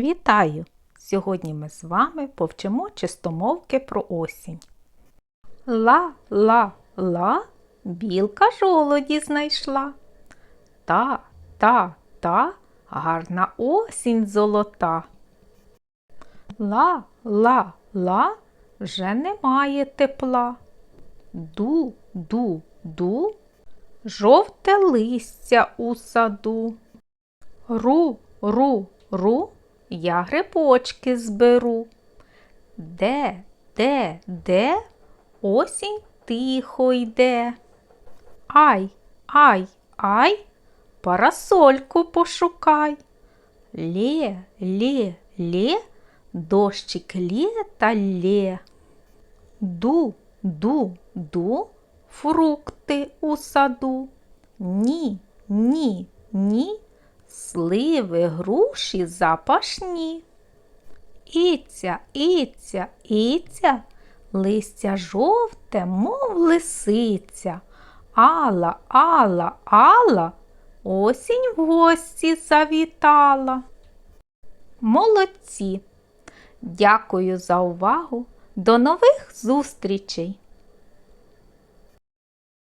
Вітаю! Сьогодні ми з вами повчимо чистомовки про осінь. Ла, ла, ла, білка жолоді знайшла. Та, та, та, гарна осінь золота. Ла, ла, ла, вже немає тепла. Ду, ду, ду, жовте листя у саду. Ру, ру, ру, я грибочки зберу. Де, де, де, осінь тихо йде. Ай, ай, ай, парасольку пошукай. Лє, лє, лє, дощик лє та лє. Ду, ду, ду, фрукти у саду. Ні, ні, ні, сливи, груші запашні. Іця, іця, іця, листя жовте, мов лисиця. Алла, Алла, Алла, осінь в гості завітала. Молодці! Дякую за увагу. До нових зустрічей!